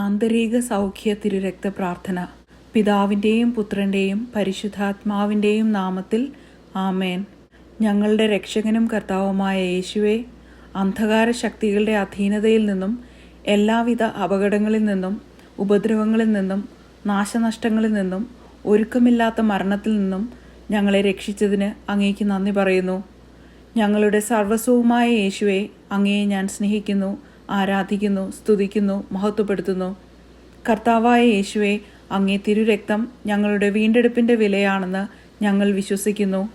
ആന്തരിക സൗഖ്യ തിരുരക്ത പ്രാർത്ഥന പിതാവിന്റെയും പുത്രന്റെയും പരിശുദ്ധാത്മാവിന്റെയും നാമത്തിൽ ആമേൻ. ഞങ്ങളുടെ രക്ഷകനും കർത്താവുമായ യേശുവെ അന്ധകാര ശക്തികളുടെ അധീനതയിൽ നിന്നും എല്ലാവിധ അപകടങ്ങളിൽ നിന്നും ഉപദ്രവങ്ങളിൽ നിന്നും നാശനഷ്ടങ്ങളിൽ നിന്നും ഒരുക്കമില്ലാത്ത മരണത്തിൽ നിന്നും ഞങ്ങളെ രക്ഷിച്ചതിന് അങ്ങേക്ക് നന്ദി പറയുന്നു. ഞങ്ങളുടെ സർവസ്വവുമായ യേശുവെ അങ്ങയെ ഞാൻ സ്നേഹിക്കുന്നു. ആരാധിക്കുന്നു സ്തുതിക്കുന്നു മഹത്വപ്പെടുത്തുന്നു. കർത്താവായ യേശുവെ അങ്ങേ തിരുരക്തം ഞങ്ങളുടെ വീണ്ടെടുപ്പിന്റെ വിലയാണെന്ന് ഞങ്ങൾ വിശ്വസിക്കുന്നു.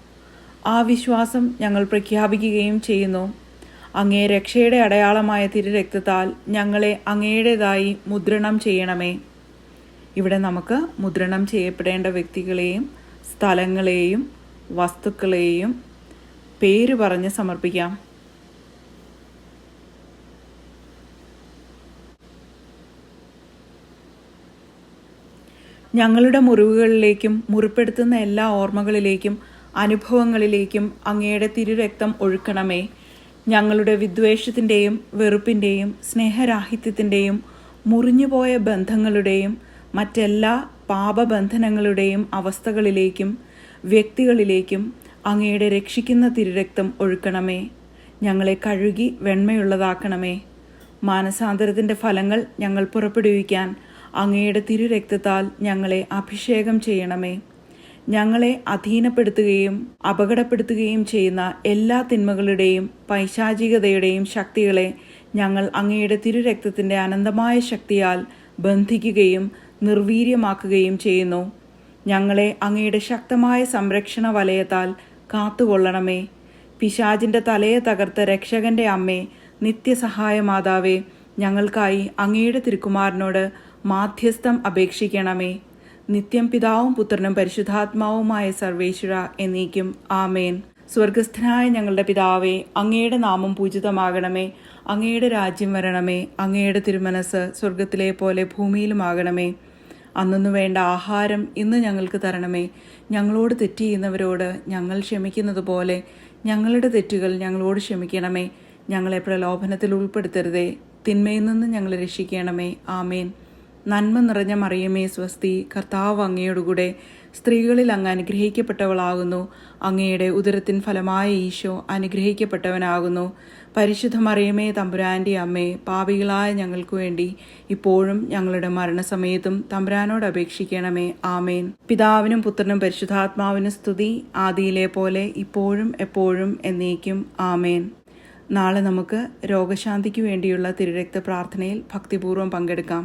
ആ വിശ്വാസം ഞങ്ങൾ പ്രഖ്യാപിക്കുകയും ചെയ്യുന്നു. അങ്ങേ രക്ഷയുടെ അടയാളമായ തിരുരക്തത്താൽ ഞങ്ങളെ അങ്ങയുടേതായി മുദ്രണം ചെയ്യണമേ. ഇവിടെ നമുക്ക് മുദ്രണം ചെയ്യപ്പെടേണ്ട വ്യക്തികളെയും സ്ഥലങ്ങളെയും വസ്തുക്കളെയും പേര് പറഞ്ഞ് സമർപ്പിക്കാം. ഞങ്ങളുടെ മുറിവുകളിലേക്കും മുറിപ്പെടുത്തുന്ന എല്ലാ ഓർമ്മകളിലേക്കും അനുഭവങ്ങളിലേക്കും അങ്ങയുടെ തിരുരക്തം ഒഴുക്കണമേ. ഞങ്ങളുടെ വിദ്വേഷത്തിന്റെയും വെറുപ്പിന്റെയും സ്നേഹരാഹിത്യത്തിന്റെയും മുറിഞ്ഞുപോയ ബന്ധങ്ങളുടെയും മറ്റെല്ലാ പാപബന്ധനങ്ങളുടെയും അവസ്ഥകളിലേക്കും വ്യക്തികളിലേക്കും അങ്ങയുടെ രക്ഷിക്കുന്ന തിരുരക്തം ഒഴുക്കണമേ. ഞങ്ങളെ കഴുകി വെണ്മയുള്ളതാക്കണമേ. മാനസാന്തരത്തിന്റെ ഫലങ്ങൾ ഞങ്ങൾ പുറപ്പെടുവിക്കാൻ അങ്ങയുടെ തിരുരക്തത്താൽ ഞങ്ങളെ അഭിഷേകം ചെയ്യണമേ. ഞങ്ങളെ അധീനപ്പെടുത്തുകയും അപകടപ്പെടുത്തുകയും ചെയ്യുന്ന എല്ലാ തിന്മകളുടെയും പൈശാചികതയുടെയും ശക്തികളെ ഞങ്ങൾ അങ്ങയുടെ തിരുരക്തത്തിന്റെ അനന്തമായ ശക്തിയാൽ ബന്ധിക്കുകയും നിർവീര്യമാക്കുകയും ചെയ്യുന്നു. ഞങ്ങളെ അങ്ങയുടെ ശക്തമായ സംരക്ഷണ വലയത്താൽ കാത്തുകൊള്ളണമേ. പിശാജിന്റെ തലയെ തകർത്ത രക്ഷകന്റെ അമ്മേ നിത്യസഹായ മാതാവേ ഞങ്ങൾക്കായി അങ്ങയുടെ തിരുക്കുമാരനോട് മാധ്യസ്ഥം അപേക്ഷിക്കണമേ. നിത്യം പിതാവും പുത്രനും പരിശുദ്ധാത്മാവുമായ സർവേശ്വര എന്നേക്കും ആമേൻ. സ്വർഗസ്ഥനായ ഞങ്ങളുടെ പിതാവേ അങ്ങയുടെ നാമം പൂജിതമാകണമേ. അങ്ങയുടെ രാജ്യം വരണമേ. അങ്ങയുടെ തിരുമനസ് സ്വർഗത്തിലെ പോലെ ഭൂമിയിലുമാകണമേ. അന്നു വേണ്ട ആഹാരം ഇന്ന് ഞങ്ങൾക്ക് തരണമേ. ഞങ്ങളോട് തെറ്റ് ചെയ്യുന്നവരോട് ഞങ്ങൾ ക്ഷമിക്കുന്നത് പോലെ ഞങ്ങളുടെ തെറ്റുകൾ ഞങ്ങളോട് ക്ഷമിക്കണമേ. ഞങ്ങളെ പ്രലോഭനത്തിൽ ഉൾപ്പെടുത്തരുതേ. തിന്മയിൽ നിന്ന് ഞങ്ങളെ രക്ഷിക്കണമേ. ആമേൻ. നന്മ നിറഞ്ഞ മറിയമേ സ്വസ്തി കർത്താവ് അങ്ങയോടുകൂടെ. സ്ത്രീകളിൽ അങ്ങ് അനുഗ്രഹിക്കപ്പെട്ടവളാകുന്നു. അങ്ങയുടെ ഉദരത്തിൻ ഫലമായ ഈശോ അനുഗ്രഹിക്കപ്പെട്ടവനാകുന്നു. പരിശുദ്ധ മറിയമേ തമ്പുരാന്റെ അമ്മേ പാപികളായ ഞങ്ങൾക്ക് വേണ്ടി ഇപ്പോഴും ഞങ്ങളുടെ മരണസമയത്തും തമ്പുരാനോട് അപേക്ഷിക്കണമേ. ആമേൻ. പിതാവിനും പുത്രനും പരിശുദ്ധാത്മാവിനും സ്തുതി. ആദിയിലെ പോലെ ഇപ്പോഴും എപ്പോഴും എന്നേക്കും. ആമേൻ. നാളെ നമുക്ക് രോഗശാന്തിക്ക് വേണ്ടിയുള്ള തിരുരക്ത പ്രാർത്ഥനയിൽ ഭക്തിപൂർവം പങ്കെടുക്കാം.